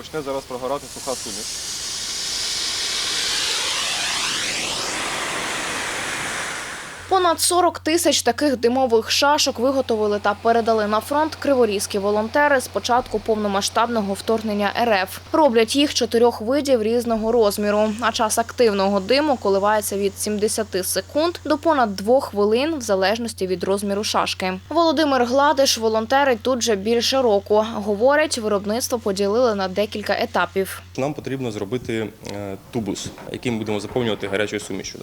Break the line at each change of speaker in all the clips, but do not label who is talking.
почне зараз прогорати суха суміш.
Понад 40 тисяч таких димових шашок виготовили та передали на фронт криворізькі волонтери з початку повномасштабного вторгнення РФ. Роблять їх чотирьох видів різного розміру, а час активного диму коливається від 70 секунд до понад двох хвилин в залежності від розміру шашки. Володимир Гладиш волонтерить тут же більше року. Говорять, виробництво поділили на декілька етапів.
Нам потрібно зробити е, тубус, який ми будемо заповнювати гарячою сумішю.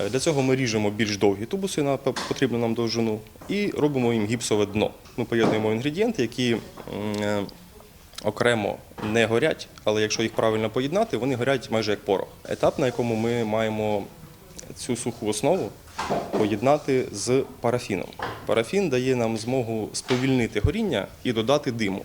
Е, Для цього ми ріжемо більш довгі тубуси на потрібну нам довжину і робимо їм гіпсове дно. Ми поєднуємо інгредієнти, які е, окремо не горять, але якщо їх правильно поєднати, вони горять майже як порох. Етап, на якому ми маємо цю суху основу поєднати з парафіном. Парафін дає нам змогу сповільнити горіння і додати диму.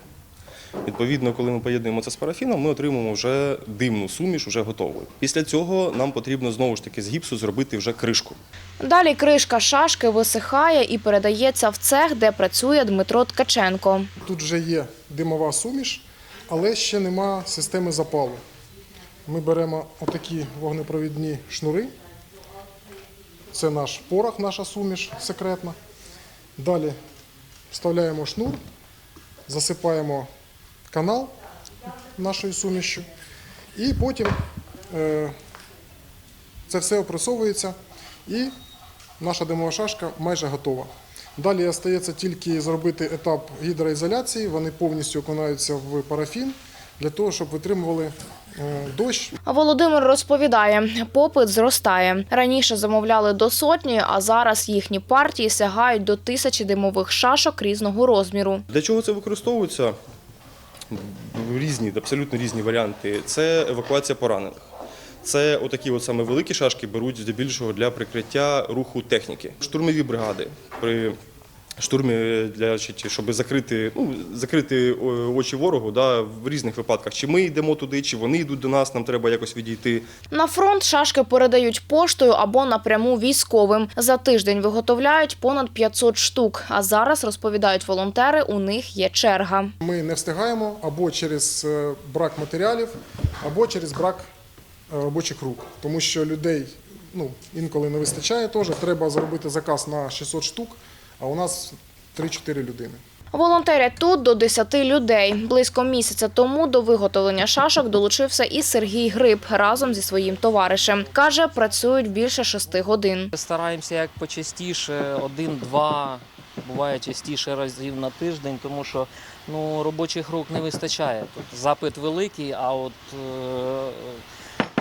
Відповідно, коли ми поєднуємо це з парафіном, ми отримуємо вже димну суміш, вже готову. Після цього нам потрібно знову ж таки з гіпсу зробити вже кришку.
Далі кришка шашки висихає і передається в цех, де працює Дмитро Ткаченко.
Тут вже є димова суміш, але ще нема системи запалу. Ми беремо отакі вогнепровідні шнури. Це наш порох, наша суміш секретна. Далі вставляємо шнур, засипаємо канал нашою сумішю. І потім е, це все опресовується і наша димова шашка майже готова. Далі остається тільки зробити етап гідроізоляції. Вони повністю окунаються в парафін для того, щоб витримували е, дощ.
Володимир розповідає, попит зростає. Раніше замовляли до сотні, а зараз їхні партії сягають до тисячі димових шашок різного розміру.
Для чого це використовується? Різні, абсолютно різні варіанти. Це евакуація поранених. Це отакі от саме великі шашки беруть здебільшого для прикриття руху техніки. Штурмові бригади при штурмі для щоб закрити, ну, закрити очі ворогу да, в різних випадках. Чи ми йдемо туди, чи вони йдуть до нас, нам треба якось відійти.
На фронт шашки передають поштою або напряму військовим. За тиждень виготовляють понад 500 штук. А зараз розповідають волонтери, у них є черга.
Ми не встигаємо або через е, брак матеріалів, або через брак е, робочих рук. Тому що людей ну, інколи не вистачає теж. Треба зробити заказ на 600 штук, а у нас 3-4 людини.
Волонтерять тут до 10 людей. Близько місяця тому до виготовлення шашок долучився і Сергій Гриб разом зі своїм товаришем. Каже, працюють більше шести годин.
Стараємося як почастіше, один-два, буває частіше разів на тиждень, тому що ну, робочих рук не вистачає. Тут запит великий, а от е,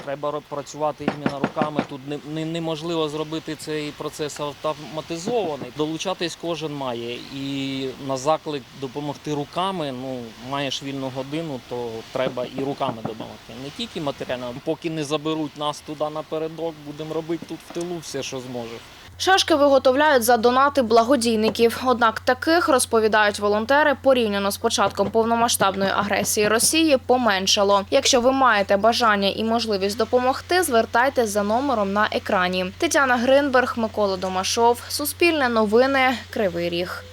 треба працювати іменно руками. Тут не, не, неможливо зробити цей процес автоматизований. Долучатись кожен має. І на заклик допомогти руками, ну, маєш вільну годину, то треба і руками допомогти. Не тільки матеріально, поки не заберуть нас туди напередок, будемо робити тут в тилу все, що зможемо.
Шашки виготовляють за донати благодійників. Однак таких, розповідають волонтери, порівняно з початком повномасштабної агресії Росії поменшало. Якщо ви маєте бажання і можливість допомогти, звертайтесь за номером на екрані. Тетяна Гринберг, Микола Домашов, Суспільне новини, Кривий Ріг.